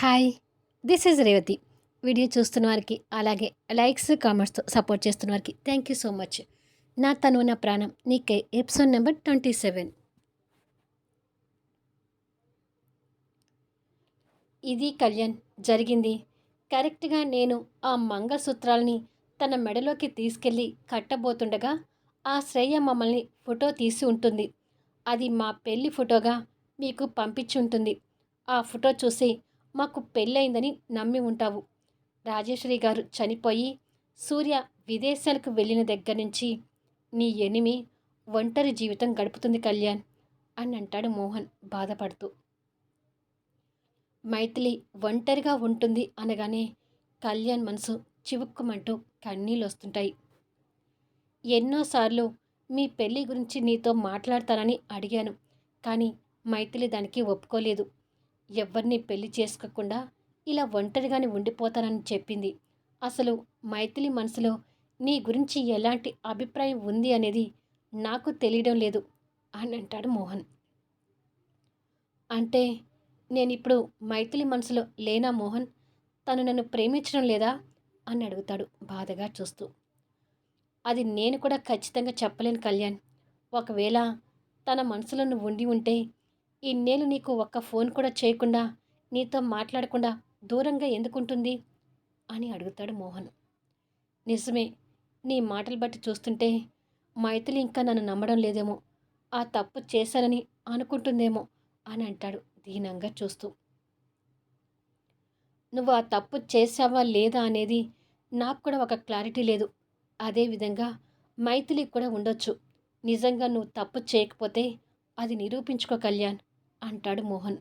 Hi this is Revathi. Video చూస్తున్న వారికి అలాగే లైక్స్ కామెంట్స్తో సపోర్ట్ చేస్తున్న వారికి థ్యాంక్ యూ సో మచ్. నా తను నా ప్రాణం నీకే ఎపిసోడ్ నెంబర్ ట్వంటీ సెవెన్. ఇది కళ్యాణ్ జరిగింది. కరెక్ట్గా నేను ఆ మంగళసూత్రాలని తన మెడలోకి తీసుకెళ్ళి కట్టబోతుండగా ఆ శ్రేయ మమ్మల్ని ఫోటో తీసి ఉంటుంది. అది మా పెళ్ళి ఫోటోగా మీకు పంపించి ఉంటుంది. ఆ ఫోటో చూసి మాకు పెళ్ళయిందని నమ్మి ఉంటావు. రాజేశ్వరి గారు చనిపోయి సూర్య విదేశాలకు వెళ్ళిన దగ్గర నుంచి నీ ఎనిమి ఒంటరి జీవితం గడుపుతుంది కళ్యాణ్ అని అంటాడు మోహన్ బాధపడుతూ. మైథిలి ఒంటరిగా ఉంటుంది అనగానే కళ్యాణ్ మనసు చివుక్కుమంటూ కన్నీళ్ళు వస్తుంటాయి ఎన్నోసార్లు మీ పెళ్ళి గురించి నీతో మాట్లాడతానని అడిగాను కానీ మైథిలి దానికి ఒప్పుకోలేదు. ఎవరిని పెళ్ళి చేసుకోకుండా ఇలా ఒంటరిగానే ఉండిపోతానని చెప్పింది. అసలు మైథిలి మనసులో నీ గురించి ఎలాంటి అభిప్రాయం ఉంది అనేది నాకు తెలియడం లేదు అని అంటాడు మోహన్. అంటే నేను ఇప్పుడు మైథిలి మనసులో లేనా మోహన్? తను నన్ను ప్రేమించడం లేదా? అని అడుగుతాడు బాధగా చూస్తూ. అది నేను కూడా ఖచ్చితంగా చెప్పలేను కళ్యాణ్. ఒకవేళ తన మనసులో నువ్వు ఉండి ఉంటే ఇన్నేళ్ళు నీకు ఒక్క ఫోన్ కూడా చేయకుండా నీతో మాట్లాడకుండా దూరంగా ఎందుకుంటుంది? అని అడుగుతాడు మోహన్. నిజమే నీ మాటలు బట్టి చూస్తుంటే మైథిలి ఇంకా నన్ను నమ్మడం లేదేమో ఆ తప్పు చేశానని అనుకుంటుందేమో అని అంటాడు దీనంగా చూస్తూ. నువ్వు ఆ తప్పు చేసావా లేదా అనేది నాకు కూడా ఒక క్లారిటీ లేదు. అదేవిధంగా మైథిలి కూడా ఉండొచ్చు. నిజంగా నువ్వు తప్పు చేయకపోతే అది నిరూపించుకో కళ్యాణ్. అంటాడు మోహన్.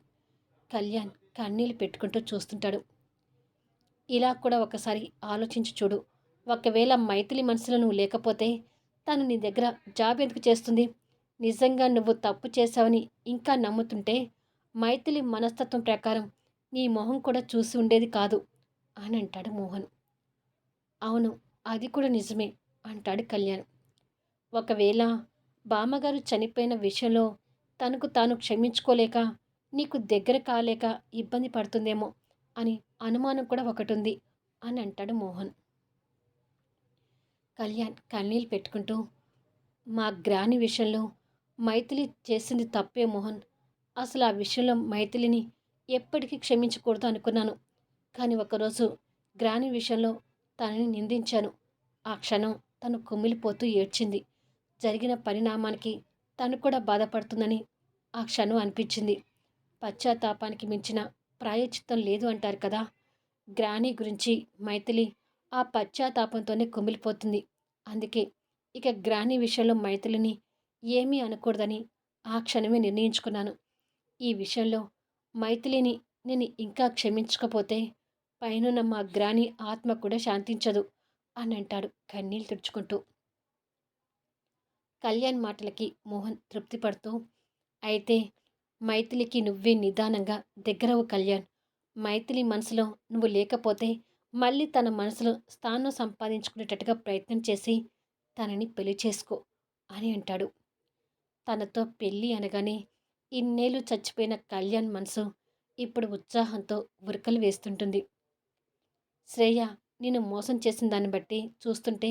కళ్యాణ్ కన్నీళ్ళు పెట్టుకుంటూ చూస్తుంటాడు. ఇలా కూడా ఒకసారి ఆలోచించి చూడు. ఒకవేళ మైథిలి మనసులో నువ్వు లేకపోతే తను నీ దగ్గర జాబ్ ఎందుకు చేస్తుంది? నిజంగా నువ్వు తప్పు చేశావని ఇంకా నమ్ముతుంటే మైథిలి మనస్తత్వం ప్రకారం నీ మొహం కూడా చూసి ఉండేది కాదు అని అంటాడు మోహన్. అవును అది కూడా నిజమే అంటాడు కళ్యాణ్. ఒకవేళ బామ్మగారు చనిపోయిన విషయంలో తనకు తాను క్షమించుకోలేక నీకు దగ్గర కాలేక ఇబ్బంది పడుతుందేమో అని అనుమానం కూడా ఒకటి ఉంది అని అంటాడు మోహన్. కళ్యాణ్ కన్నీళ్ళు పెట్టుకుంటూ మా గ్రాని విషయంలో మైథిలి చేసింది తప్పే మోహన్. అసలు ఆ విషయంలో మైథిలిని ఎప్పటికీ క్షమించకూడదు అనుకున్నాను. కానీ ఒకరోజు గ్రాని విషయంలో తనని నిందించాను. ఆ క్షణం తను కుమిలిపోతూ ఏడ్చింది. జరిగిన పరిణామానికి తను కూడా బాధపడుతుందని ఆ క్షణం అనిపించింది. పశ్చాత్తాపానికి మించిన ప్రాయచిత్తం లేదు అంటారు కదా. గ్రాని గురించి మైథిలి ఆ పశ్చాత్తాపంతోనే కుమిలిపోతుంది. అందుకే ఇక గ్రాని విషయంలో మైథిలిని ఏమీ అనకూడదని ఆ క్షణమే నిర్ణయించుకున్నాను. ఈ విషయంలో మైథిలిని నేను ఇంకా క్షమించకపోతే పైనున్న మా గ్రాని ఆత్మ కూడా శాంతించదు అని అంటాడు కన్నీళ్ళు తుడుచుకుంటూ. కళ్యాణ్ మాటలకి మోహన్ తృప్తి పడుతూ అయితే మైథిలికి నువ్వే నిదానంగా దగ్గరవు కళ్యాణ్. మైథిలి మనసులో నువ్వు లేకపోతే మళ్ళీ తన మనసులో స్థానం సంపాదించుకునేటట్టుగా ప్రయత్నం చేసి తనని పెళ్ళి చేసుకో అని అంటాడు. తనతో పెళ్ళి అనగానే ఇన్నేళ్ళు చచ్చిపోయిన కళ్యాణ్ మనసు ఇప్పుడు ఉత్సాహంతో ఉరకలు వేస్తుంటుంది. శ్రేయ నేను మోసం చేసిన దాన్ని బట్టి చూస్తుంటే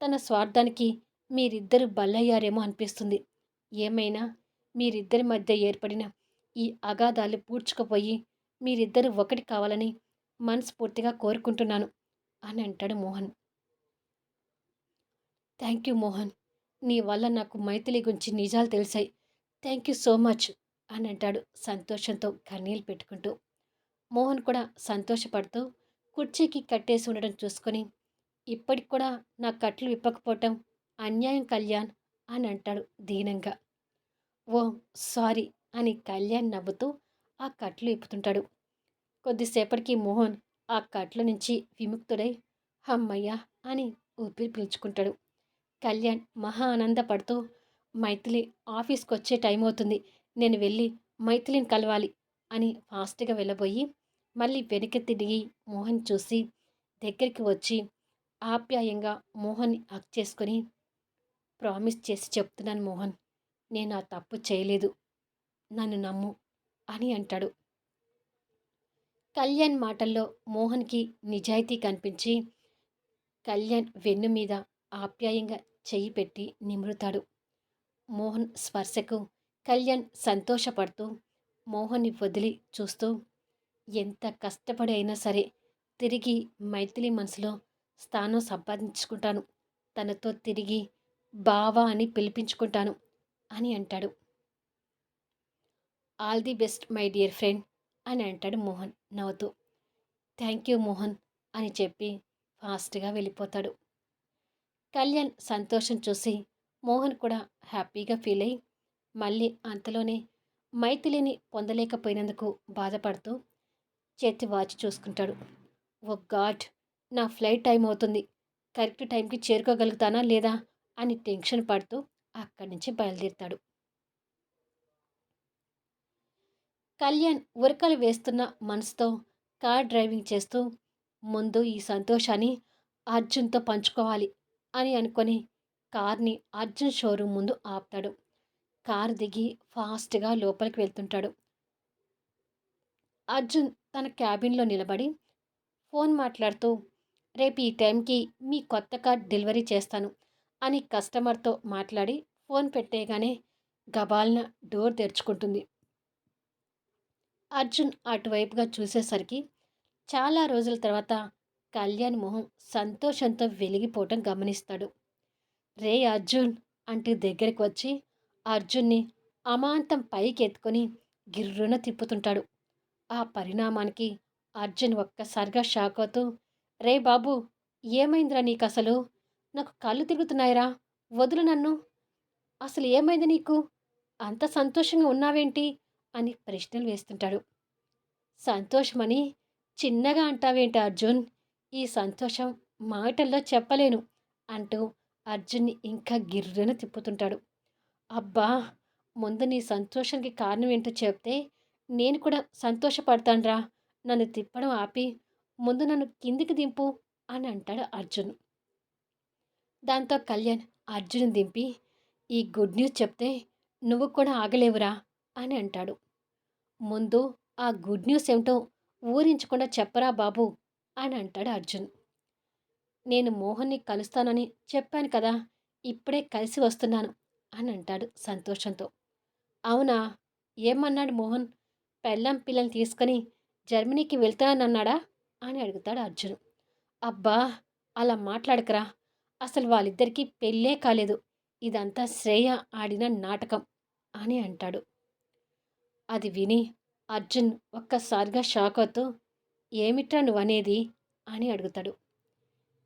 తన స్వార్థానికి మీరిద్దరు బల్లయ్యారేమో అనిపిస్తుంది. ఏమైనా? మీరిద్దరి మధ్య ఏర్పడిన ఈ అగాధాలు పూడ్చుకుపోయి మీరిద్దరు ఒకటి కావాలని మనస్ఫూర్తిగా కోరుకుంటున్నాను అని అంటాడు మోహన్. Thank you Mohan. నీ వల్ల నాకు మైథిలి గురించి నిజాలు తెలిసాయి. థ్యాంక్ యూ సో మచ్ అని అంటాడు సంతోషంతో కన్నీళ్ళు పెట్టుకుంటూ. మోహన్ కూడా సంతోషపడుతూ కుర్చీకి కట్టేసి ఉండడం చూసుకొని ఇప్పటికి కూడా నా కట్లు విప్పకపోవటం అన్యాయం కళ్యాణ్ అని అంటాడు దీనంగా. ఓ సారీ అని కళ్యాణ్ నవ్వుతూ ఆ కట్లు ఇప్పుతుంటాడు కొద్దిసేపటికి మోహన్ ఆ కట్ల నుంచి విముక్తుడై హమ్మయ్యా అని ఊపిరి పీల్చుకుంటాడు. కళ్యాణ్ మహా ఆనందపడుతూ మైథిలి ఆఫీస్కి వచ్చే టైం అవుతుంది నేను వెళ్ళి మైథిలిని కలవాలి అని ఫాస్ట్గా వెళ్ళబోయి మళ్ళీ వెనక్కి తిరిగి మోహన్ చూసి దగ్గరికి వచ్చి ఆప్యాయంగా మోహన్ని హక్ చేసుకొని ప్రామిస్ చేసి చెప్తున్నాను మోహన్. నేను ఆ తప్పు చేయలేదు. నన్ను నమ్ము అని అంటాడు. కళ్యాణ్ మాటల్లో మోహన్కి నిజాయితీ కనిపించి కళ్యాణ్ వెన్ను మీద ఆప్యాయంగా చెయ్యి పెట్టి నిమురుతాడు. మోహన్ స్పర్శకు కళ్యాణ్ సంతోషపడుతూ మోహన్ని వదిలి చూస్తూ ఎంత కష్టపడి అయినా సరే తిరిగి మైథిలి మనసులో స్థానం సంపాదించుకుంటాను. తనతో తిరిగి బావా అని పిలిపించుకుంటాను అని అంటాడు. All the best my dear friend అని అంటాడు మోహన్ నవ్వుతూ. థ్యాంక్ యూ మోహన్ అని చెప్పి ఫాస్ట్గా వెళ్ళిపోతాడు. కళ్యాణ్ సంతోషం చూసి మోహన్ కూడా హ్యాపీగా ఫీల్ అయ్యి మళ్ళీ అంతలోనే మైథిలిని పొందలేకపోయినందుకు బాధపడుతూ చేతి వాచి చూసుకుంటాడు. ఓ గాడ్ నా ఫ్లైట్ టైం అవుతుంది. కరెక్ట్ టైంకి చేరుకోగలుగుతానా లేదా అని టెన్షన్ పడుతూ అక్కడి నుంచి బయలుదేరుతాడు. కళ్యాణ్ ఉరకలు వేస్తున్న మనసుతో కార్ డ్రైవింగ్ చేస్తూ ముందు ఈ సంతోషాన్ని అర్జున్తో పంచుకోవాలి అని అనుకొని కార్ని అర్జున్ షోరూమ్ ముందు ఆపుతాడు. కార్ దిగి ఫాస్ట్గా లోపలికి వెళ్తుంటాడు. అర్జున్ తన క్యాబిన్లో నిలబడి ఫోన్ మాట్లాడుతూ రేపు ఈ టైంకి మీ కొత్త కార్ డెలివరీ చేస్తాను. అని కస్టమర్తో మాట్లాడి ఫోన్ పెట్టేగానే గబాల్న డోర్ తెరుచుకుంటుంది. అర్జున్ అటువైపుగా చూసేసరికి చాలా రోజుల తర్వాత కళ్యాణ్ మొహం సంతోషంతో వెలిగిపోవటం గమనిస్తాడు. రే అర్జున్ అంటూ దగ్గరికి వచ్చి అర్జున్ని అమాంతం పైకి ఎత్తుకొని గిర్రున తిప్పుతుంటాడు. ఆ పరిణామానికి అర్జున్ ఒక్కసారిగా షాక్ అవుతూ రే బాబు ఏమైందిరా నీకు అసలు నాకు కళ్ళు తిరుగుతున్నాయిరా. వదులు నన్ను. అసలు ఏమైంది నీకు? అంత సంతోషంగా ఉన్నావేంటి? అని ప్రశ్నలు వేస్తుంటాడు. సంతోషమని చిన్నగా అంటావేంటి అర్జున్? ఈ సంతోషం మాటల్లో చెప్పలేను అంటూ అర్జున్ని ఇంకా గిర్రెను తిప్పుతుంటాడు. అబ్బా! ముందు నీ సంతోషానికి కారణం ఏంటో చెప్తే నేను కూడా సంతోషపడతాన్రా. నన్ను తిప్పడం ఆపి ముందు నన్ను కిందికి దింపు అని అంటాడు అర్జున్. దాంతో కళ్యాణ్ అర్జున్ దింపి ఈ గుడ్ న్యూస్ చెప్తే నువ్వు కూడా ఆగలేవురా అని అంటాడు. ముందు ఆ గుడ్ న్యూస్ ఏమిటో ఊరించకుండా చెప్పరా బాబు అని అంటాడు అర్జున్. నేను మోహన్ని కలుస్తానని చెప్పాను కదా ఇప్పుడే కలిసి వస్తున్నాను అని అంటాడు సంతోషంతో. అవునా? ఏమన్నాడు మోహన్? పెళ్ళం పిల్లల్ని తీసుకొని జర్మనీకి వెళ్తానన్నాడా? అని అడుగుతాడు అర్జున్. అబ్బా అలా మాట్లాడకరా అసలు వాళ్ళిద్దరికీ పెళ్ళే కాలేదు. ఇదంతా శ్రేయ ఆడిన నాటకం అని అంటాడు. అది విని అర్జున్ ఒక్కసారిగా షాక్ అవుతూ ఏమిట్రా నువ్వనేది? అని అడుగుతాడు.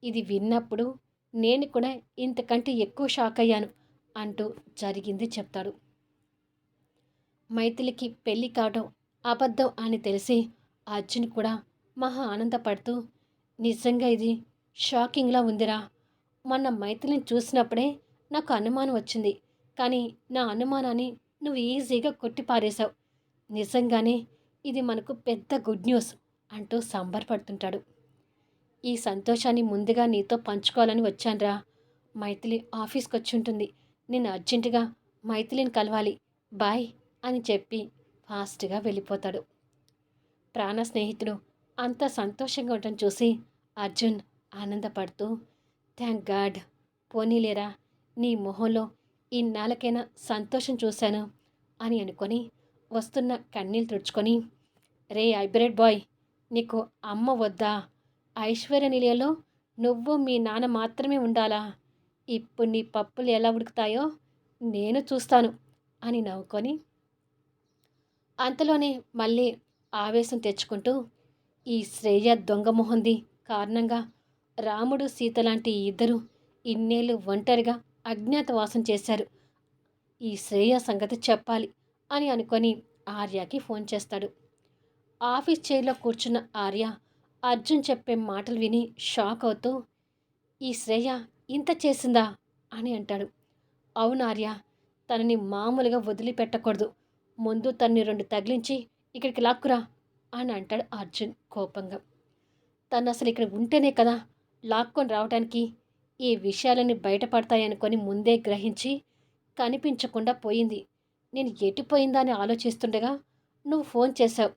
ఇది విన్నప్పుడు నేను కూడా ఇంతకంటే ఎక్కువ షాక్ అయ్యాను అంటూ జరిగింది చెప్తాడు. మైథిలికి పెళ్ళి కావడం అబద్ధం అని తెలిసి అర్జున్ కూడా మహా ఆనందపడుతూ నిజంగా ఇది షాకింగ్లా ఉందిరా మొన్న మైథిలిని చూసినప్పుడే నాకు అనుమానం వచ్చింది. కానీ నా అనుమానాన్ని నువ్వు ఈజీగా కొట్టిపారేశావు. నిజంగానే ఇది మనకు పెద్ద గుడ్ న్యూస్ అంటూ సంబరపడుతుంటాడు ఈ సంతోషాన్ని ముందుగా నీతో పంచుకోవాలని వచ్చానురా. మైథిలి ఆఫీస్కి వచ్చి ఉంటుంది నేను అర్జెంటుగా మైథిలిని కలవాలి. బాయ్ అని చెప్పి ఫాస్ట్గా వెళ్ళిపోతాడు. ప్రాణ స్నేహితుడు అంత సంతోషంగా ఉండటం చూసి అర్జున్ ఆనందపడుతూ థ్యాంక్ గాడ్. పోనీలేరా నీ మొహంలో ఇన్నాళ్ళకైనా సంతోషం చూశాను అని అనుకొని వస్తున్న కన్నీళ్ళు తుడుచుకొని రే హైబ్రిడ్ బాయ్ నీకు అమ్మ వద్దా? ఐశ్వర్య నిలయంలో నువ్వు మీ నాన్న మాత్రమే ఉండాలా? ఇప్పుడు నీ పప్పులు ఎలా ఉడుకుతాయో నేను చూస్తాను అని నవ్వుకొని అంతలోనే మళ్ళీ ఆవేశం తెచ్చుకుంటూ ఈ శ్రేయ దొంగ మొహంది కారణంగా రాముడు సీత లాంటి ఇద్దరు ఇన్నేళ్ళు ఒంటరిగా అజ్ఞాతవాసం చేశారు. ఈ శ్రేయ సంగతి చెప్పాలి అని అనుకొని ఆర్యకి ఫోన్ చేస్తాడు. ఆఫీస్ చైర్లో కూర్చున్న ఆర్య అర్జున్ చెప్పే మాటలు విని షాక్ అవుతూ ఈ శ్రేయ ఇంత చేసిందా? అని అంటాడు. అవును ఆర్య తనని మామూలుగా వదిలిపెట్టకూడదు. ముందు తన్ని రెండు తగిలించి ఇక్కడికి లాక్కురా అని అంటాడు అర్జున్ కోపంగా. తను అసలు ఇక్కడ ఉంటేనే కదా లాక్కొని రావడానికి ఈ విషయాలని బయటపడతాయనుకొని ముందే గ్రహించి కనిపించకుండా పోయింది. నేను ఎటుపోయిందా అని ఆలోచిస్తుండగా నువ్వు ఫోన్ చేశావు.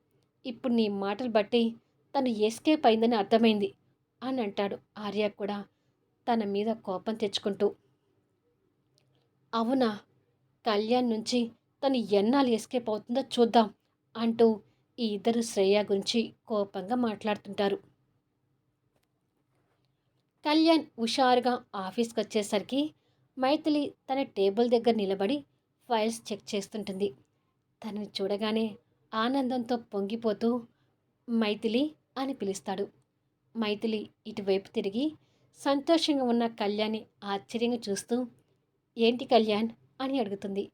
ఇప్పుడు నీ మాటలు బట్టి తను ఎస్కేప్ అయిందని అర్థమైంది అని అంటాడు ఆర్య కూడా తన మీద కోపం తెచ్చుకుంటూ. అవునా? కళ్యాణ్ నుంచి తను ఎన్నాళ్ళు ఎస్కేప్ అవుతుందో చూద్దాం అంటూ ఈ ఇద్దరు శ్రేయ గురించి కోపంగా మాట్లాడుతుంటారు. కళ్యాణ్ హుషారుగా ఆఫీస్కి వచ్చేసరికి మైథిలి తన టేబుల్ దగ్గర నిలబడి ఫైల్స్ చెక్ చేస్తుంటుంది. తనని చూడగానే ఆనందంతో పొంగిపోతూ మైథిలి అని పిలుస్తాడు. మైథిలి ఇటువైపు తిరిగి సంతోషంగా ఉన్న కళ్యాణ్ని ఆశ్చర్యంగా చూస్తూ ఏంటి కళ్యాణ్? అని అడుగుతుంది.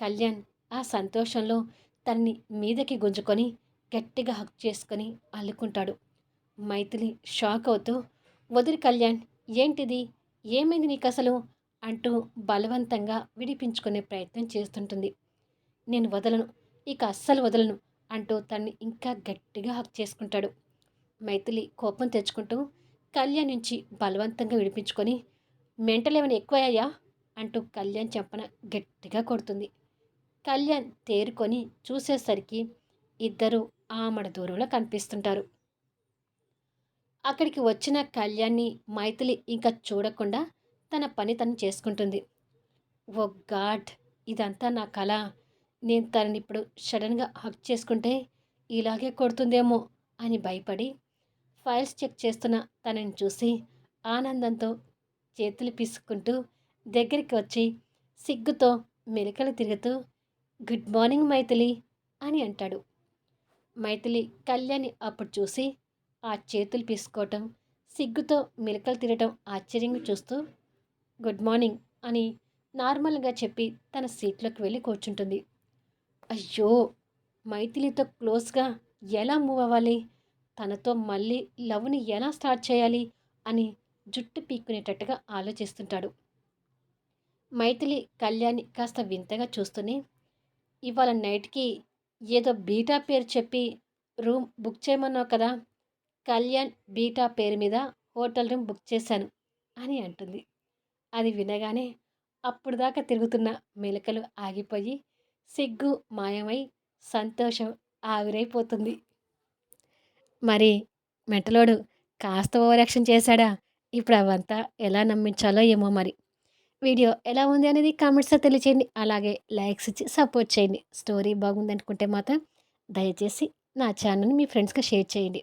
కళ్యాణ్ ఆ సంతోషంలో తన్ని మీదకి గుంజుకొని గట్టిగా హక్ చేసుకొని అల్లుకుంటాడు. మైథిలి షాక్ అవుతూ వదిలి కళ్యాణ్ ఏంటిది? ఏమైంది నీకు అసలు అంటూ బలవంతంగా విడిపించుకునే ప్రయత్నం చేస్తుంటుంది. నేను వదలను ఇక అస్సలు వదలను అంటూ తన్ని ఇంకా గట్టిగా హక్ చేసుకుంటాడు. మైథిలి కోపం తెచ్చుకుంటూ కళ్యాణ్ నుంచి బలవంతంగా విడిపించుకొని మెంటలేమైనా ఎక్కువయ్యా అంటూ కళ్యాణ్ చెప్పన గట్టిగా కొడుతుంది. కళ్యాణ్ తేరుకొని చూసేసరికి ఇద్దరు ఆమడ దూరంలో కనిపిస్తుంటారు. అక్కడికి వచ్చిన కళ్యాణ్ని మైథిలి ఇంకా చూడకుండా తన పని తను చేసుకుంటుంది. Oh God! ఇదంతా నా కళ నేను తనని ఇప్పుడు సడన్గా హక్ చేసుకుంటే ఇలాగే కొడుతుందేమో అని భయపడి ఫైల్స్ చెక్ చేస్తున్న తనని చూసి ఆనందంతో చేతులు పిసుక్కుంటూ దగ్గరికి వచ్చి సిగ్గుతో మెలికలు తిరుగుతూ గుడ్ మార్నింగ్ మైథిలి అని అంటాడు. మైథిలి కళ్యాణి అప్పుడు చూసి ఆ చేతులు పీసుకోవటం సిగ్గుతో మెలికలు తిరగటం ఆశ్చర్యంగా చూస్తూ గుడ్ మార్నింగ్ అని నార్మల్గా చెప్పి తన సీట్లోకి వెళ్ళి కూర్చుంటుంది. అయ్యో! మైథిలితో క్లోజ్గా ఎలా మూవ్ అవ్వాలి? తనతో మళ్ళీ లవ్ని ఎలా స్టార్ట్ చేయాలి? అని జుట్టు పీక్కునేటట్టుగా ఆలోచిస్తుంటాడు. మైథిలి కళ్యాణి కాస్త వింతగా చూస్తూనే ఇవాళ నైట్కి ఏదో బీటా పేరు చెప్పి రూమ్ బుక్ చేయమన్నావు కదా? కళ్యాణ్ బీటా పేరు మీద హోటల్ రూమ్ బుక్ చేశాను అని అంటుంది. అది వినగానే అప్పుడు దాకా తిరుగుతున్న మెలకలు ఆగిపోయి సిగ్గు మాయమై సంతోషం ఆవిరైపోతుంది. మరి మెంటలోడు కాస్త ఓవరాక్షన్ చేశాడా? ఇప్పుడు అవంతా ఎలా నమ్మించాలో ఏమో మరి. వీడియో ఎలా ఉంది అనేది కామెంట్స్లో తెలియచేయండి. అలాగే లైక్స్ ఇచ్చి సపోర్ట్ చేయండి. స్టోరీ బాగుంది అనుకుంటే మాత్రం దయచేసి నా ఛానల్ని మీ ఫ్రెండ్స్కి షేర్ చేయండి.